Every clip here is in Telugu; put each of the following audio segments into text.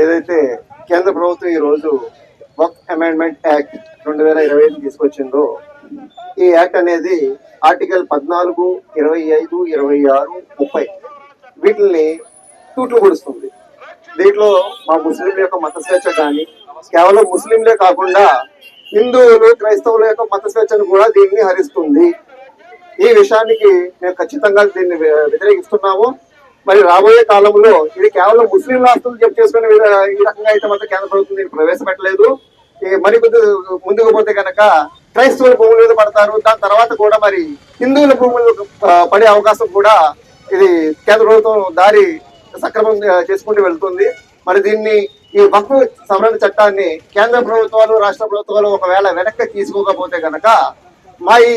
ఏదైతే కేంద్ర ప్రభుత్వం ఈ రోజు వక్ అమెండ్మెంట్ యాక్ట్ రెండు వేల ఇరవై ఐదు తీసుకొచ్చిందో ఈ యాక్ట్ అనేది ఆర్టికల్ పద్నాలుగు ఇరవై ఐదు ఇరవై ఆరు ముప్పై వీటిని తూట్లు పొడుస్తుంది. దీంట్లో మా ముస్లింల యొక్క మత స్వేచ్ఛ కానీ కేవలం ముస్లింలే కాకుండా హిందువులు క్రైస్తవుల యొక్క మత స్వేచ్ఛను కూడా దీన్ని హరిస్తుంది. ఈ విషయానికి మేము ఖచ్చితంగా దీన్ని వ్యతిరేకిస్తున్నాము. మరి రాబోయే కాలంలో ఇది కేవలం ముస్లిం రాష్ట్రాలు జప్ చేసుకునే ఈ రకంగా అయితే మాత్రం కేంద్ర ప్రభుత్వం దీన్ని ప్రవేశపెట్టలేదు. ఈ మరి కొద్ది ముందుకు పోతే కనుక క్రైస్తవుల భూముల మీద పడతారు. దాని తర్వాత కూడా మరి హిందువుల భూముల పడే అవకాశం కూడా ఇది కేంద్ర ప్రభుత్వం దారి సక్రమం చేసుకుంటూ వెళ్తుంది. మరి దీన్ని ఈ వక్ఫ్ సవరణ చట్టాన్ని కేంద్ర ప్రభుత్వాలు రాష్ట్ర ప్రభుత్వాలు ఒకవేళ వెనక్కి తీసుకోకపోతే కనుక మా ఈ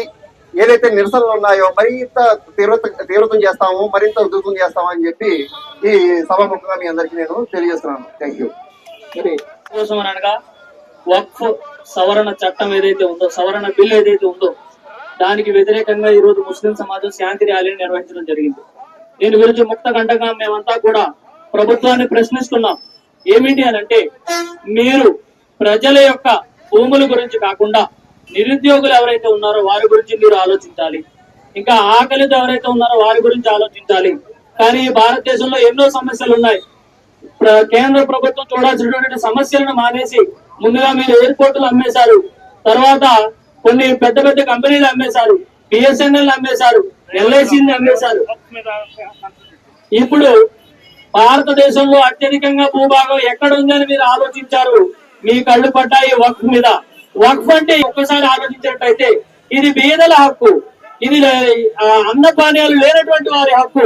ఏదైతే నిరసనలు ఉన్నాయో మరింత తీవ్రత తీవ్రతం చేస్తాము మరింత ఉధృతం చేస్తాము అని చెప్పి ఈ సభాముఖంగా మీ అందరికీ నేను తెలియజేస్తున్నాను. థ్యాంక్ యూ అనగా వక్ఫ్ సవరణ చట్టం ఏదైతే ఉందో సవరణ బిల్ ఏదైతే ఉందో దానికి వ్యతిరేకంగా ఈ రోజు ముస్లిం సమాజం శాంతి ర్యాలీని నిర్వహించడం జరిగింది. దీని గురించి ముక్త గంటగా మేమంతా కూడా ప్రభుత్వాన్ని ప్రశ్నిస్తున్నాం. ఏమిటి అని అంటే మీరు ప్రజల యొక్క భూముల గురించి కాకుండా నిరుద్యోగులు ఎవరైతే ఉన్నారో వారి గురించి మీరు ఆలోచించాలి. ఇంకా ఆకలితో ఎవరైతే ఉన్నారో వారి గురించి ఆలోచించాలి. కానీ భారతదేశంలో ఎన్నో సమస్యలు ఉన్నాయి. ప్ర- కేంద్ర ప్రభుత్వం చూడాల్సినటువంటి సమస్యలను మానేసి ముందుగా మీరు ఎయిర్పోర్టులు అమ్మేశారు. తర్వాత కొన్ని పెద్ద పెద్ద కంపెనీలు అమ్మేశారు. బిఎస్ఎన్ఎల్ అమ్మేశారు. ఎల్ఐసిని అమ్మేశారు. ఇప్పుడు భారతదేశంలో అత్యధికంగా భూభాగం ఎక్కడ ఉందని మీరు ఆలోచించారు? మీ కళ్ళు పడ్డాయి వక్ మీద. వక్ఫ్ అంటే ఒక్కసారి ఆలోచించినట్టయితే ఇది బీదల హక్కు. ఇది ఆ, అన్నపానీయాలు లేనటువంటి వారి హక్కు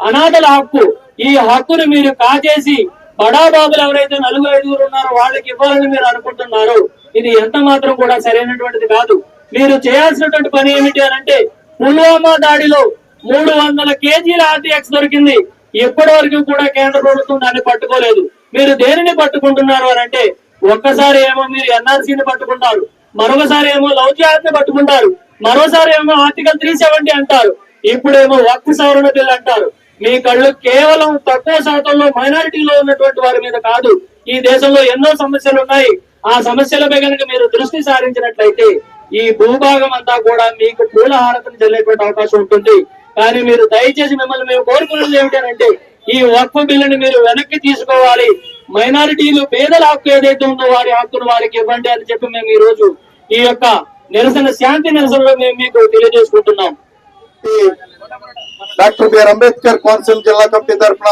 అనాథల హక్కు. ఈ హక్కును మీరు కాజేసి బడాబాబులు ఎవరైతే నలుగురు ఐదుగురు ఉన్నారో వాళ్ళకి ఇవ్వాలని మీరు అనుకుంటున్నారు ఇది ఎంత మాత్రం కూడా సరైనటువంటిది కాదు. మీరు చేయాల్సినటువంటి పని ఏమిటి అని అంటే పుల్వామా దాడిలో మూడు వందల కేజీల ఆర్టీఎక్స్ దొరికింది. ఇప్పటి వరకు కూడా కేంద్ర ప్రభుత్వం దాన్ని పట్టుకోలేదు. మీరు దేనిని పట్టుకుంటున్నారు అని అంటే ఒక్కసారి ఏమో మీరు ఎన్ఆర్సీని పట్టుకుంటారు. మరొకసారి ఏమో లవ్ని పట్టుకుంటారు. మరోసారి ఏమో ఆర్టికల్ త్రీ సెవెంటీ అంటారు. ఇప్పుడేమో వక్ఫ్ సవరణ బిల్ అంటారు. మీ కళ్ళు కేవలం తక్కువ శాతంలో మైనారిటీలో ఉన్నటువంటి వారి మీద కాదు. ఈ దేశంలో ఎన్నో సమస్యలు ఉన్నాయి. ఆ సమస్యలపై కనుక మీరు దృష్టి సారించినట్లయితే ఈ భూభాగం అంతా కూడా మీకు పూల హారతను చెల్లేటువంటి అవకాశం ఉంటుంది. కానీ మీరు దయచేసి మిమ్మల్ని మేము కోరుకున్నది ఏమిటంటే ఈ వక్ఫ్ బిల్లుని మీరు వెనక్కి తీసుకోవాలి. మైనారిటీలు పేదల హక్కు ఏదైతే ఉందో వారి హక్కును వారికి ఇవ్వండి అని చెప్పి మేము ఈ రోజు ఈ యొక్క నిరసన శాంతి నిరసనలో మేము మీకు తెలియజేసుకుంటున్నాం. డాక్టర్ బిఆర్ అంబేద్కర్ కౌన్సిల్ జిల్లా కమిటీ తరఫున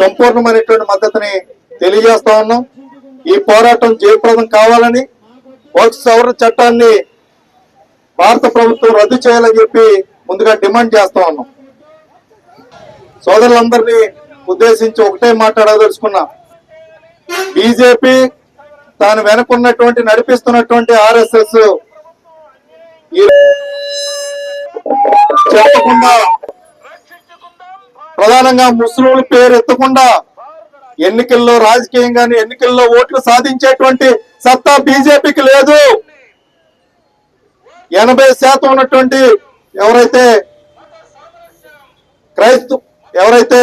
సంపూర్ణమైనటువంటి మద్దతుని తెలియజేస్తా ఉన్నాం. ఈ పోరాటం జయప్రదం కావాలని వర్క్ సవరణ చట్టాన్ని భారత ప్రభుత్వం రద్దు చేయాలని చెప్పి ముందుగా డిమాండ్ చేస్తా ఉన్నాం. సోదరులందరినీ ఉద్దేశించి ఒకటే మాట్లాడదలుచుకున్నా బీజేపీ తాను వెనుకున్నటువంటి నడిపిస్తున్నటువంటి ఆర్ఎస్ఎస్ చెప్పకుండా ప్రధానంగా ముస్లింల పేరు ఎత్తకుండా ఎన్నికల్లో రాజకీయంగానే ఎన్నికల్లో ఓట్లు సాధించేటువంటి సత్తా బీజేపీకి లేదు. ఎనభై శాతం ఉన్నటువంటి ఎవరైతే క్రైస్తవ ఎవరైతే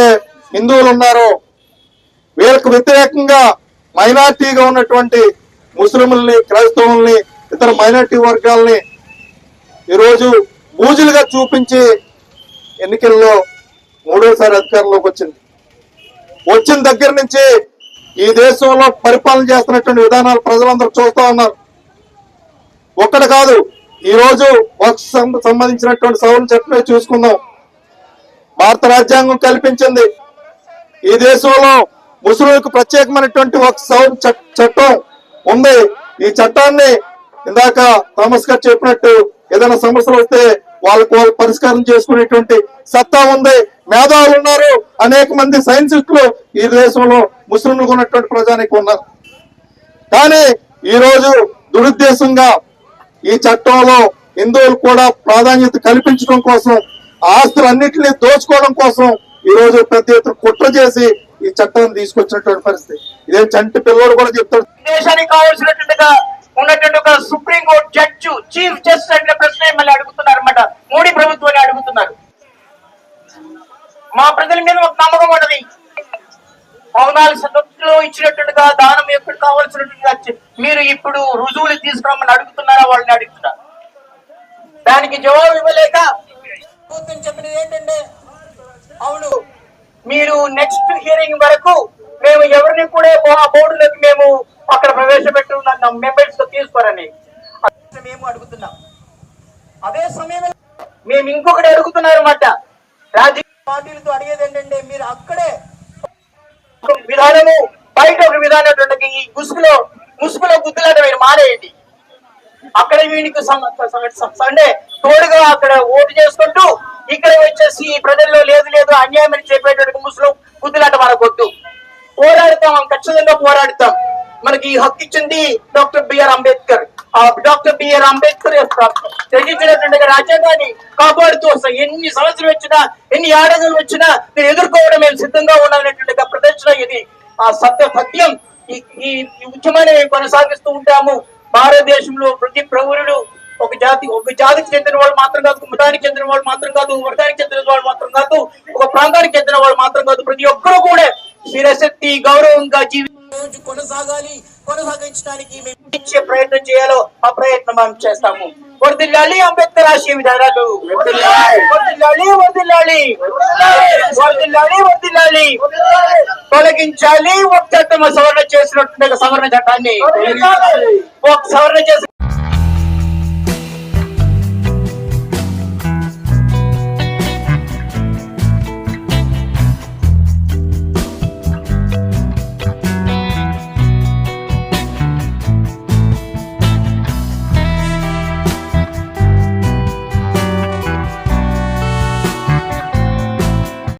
హిందువులు ఉన్నారో వీళ్ళకు వ్యతిరేకంగా మైనార్టీగా ఉన్నటువంటి ముస్లింలని క్రైస్తవుల్ని ఇతర మైనార్టీ వర్గాల్ని ఈరోజు బూజులుగా చూపించి ఎన్నికల్లో మూడోసారి అధికారంలోకి వచ్చింది. వచ్చిన దగ్గర నుంచి ఈ దేశంలో పరిపాలన చేస్తున్నటువంటి విధానాలు ప్రజలందరూ చూస్తూ ఉన్నారు. ఒక్కటి కాదు ఈరోజు వక్స్ సంబంధించినటువంటి సవరణ చట్టమే చూసుకుందాం. భారత రాజ్యాంగం కల్పించింది. ఈ దేశంలో ముస్లింలకు ప్రత్యేకమైనటువంటి ఒక సవరణ చట్టం ఉంది. ఈ చట్టాన్ని ఇందాక థామస్ గారు చెప్పినట్టు ఏదైనా సమస్యలు వస్తే వాళ్ళకు వాళ్ళు పరిష్కారం చేసుకునేటువంటి సత్తా ఉంది. మేధావులు ఉన్నారు. అనేక మంది సైంటిస్టులు ఈ దేశంలో ముస్లింలకు ఉన్నటువంటి ప్రజానికి ఉన్నారు కానీ ఈ రోజు దురుద్దేశంగా ఈ చట్టంలో హిందువులు కూడా ప్రాధాన్యత కల్పించడం కోసం ఆస్తులన్నింటినీ దోచుకోవడం కోసం ఈరోజు రోజు పెద్ద ఎత్తున కుట్ర చేసి ఈ చట్టాన్ని తీసుకొచ్చినటువంటి పరిస్థితి. ఇదే చంటి పిల్లలు కూడా చెప్తాడు. దేశానికి కావాల్సినట్టుగా ఉన్నటువంటి ఒక supreme court judge chief justice అంటే ప్రశ్న మళ్ళీ అడుగుతున్నారు అనమాట మోడీ ప్రభుత్వాన్ని అడుగుతున్నారు. మా ప్రజల మీద ఒక నమ్మకం ఉన్నది. పవనాలు సదస్సులో ఇచ్చినట్టుగా దానం ఎప్పుడు కావాల్సినట్టుగా మీరు ఇప్పుడు రుజువులు తీసుకురామని అడుగుతున్నారా? వాళ్ళని అడుగుతున్నారు. దానికి జవాబు ఇవ్వలేక ప్రభుత్వం చెప్పినది ఏంటంటే మీరు నెక్స్ట్ హియరింగ్ వరకు మేము ఎవరిని కూడా ఆ బోర్డులోకి మేము అక్కడ ప్రవేశపెట్టుకున్నాం మెంబర్స్ తీసుకోరని. మేము అడుగుతున్నాం. అదే సమయంలో మేము ఇంకొకటి అడుగుతున్నారు అన్నమాట రాజకీయ పార్టీలతో అడిగేది ఏంటంటే మీరు అక్కడే ఒక విధానము బయట ఒక విధానం ఉంటుంది. ఈ ముసుగులో ముసుగులో గుద్దులాట మీరు మానేయండి. అక్కడ వీనికి సండే తోడుగా అక్కడ ఓటు చేసుకుంటూ ఇక్కడ వచ్చేసి ఈ ప్రజల్లో లేదు లేదు అన్యాయం అని చెప్పేటటువంటి ముస్లిం కుదిలాట మనకొద్దు పోరాడతాం ఖచ్చితంగా పోరాడతాం. మనకి ఈ హక్కు ఇచ్చింది డాక్టర్ బిఆర్ అంబేద్కర్. ఆ డాక్టర్ బిఆర్ అంబేద్కర్ రచించినటువంటి రాజ్యాంగాన్ని కాపాడుతూ వస్తాం. ఎన్ని సంవత్సరాలు వచ్చినా ఎన్ని ఆడగలు వచ్చినా మీరు ఎదుర్కోవడం మేము సిద్ధంగా ఉండాలనేటువంటి ప్రదర్శన ఇది. ఆ సత్య సత్యం ఈ ఉద్యమాన్ని మేము కొనసాగిస్తూ ఉంటాము. భారతదేశంలో ప్రతి ప్రౌరుడు ఒక జాతి ఒక జాతికి చెందిన వాళ్ళు మాత్రం కాదు మతానికి చెందిన వాళ్ళు మాత్రం కాదు వర్గానికి చెందిన వాళ్ళు మాత్రం కాదు ఒక ప్రాంతానికి చెందిన వాళ్ళు మాత్రం కాదు. ప్రతి ఒక్కరూ కూడా శిరశక్తి గౌరవంగా జీవి కొనసాగాలి. కొనసాగించడానికి ఇచ్చే ప్రయత్నం చేయాలో ఆ ప్రయత్నం మనం చేస్తాము. వర్దిల్లాలి అంబేద్కర్ ఆశయ విధానాలు. వర్దిల్లాలి. వర్దిల్లాలి వర్దిల్లాలి. వర్దిల్లాలి తొలగించాలి. ఒక చట్టం సవరణ చేసినట్టు సవరణ చట్టాన్ని. ఒక సవరణ చేసి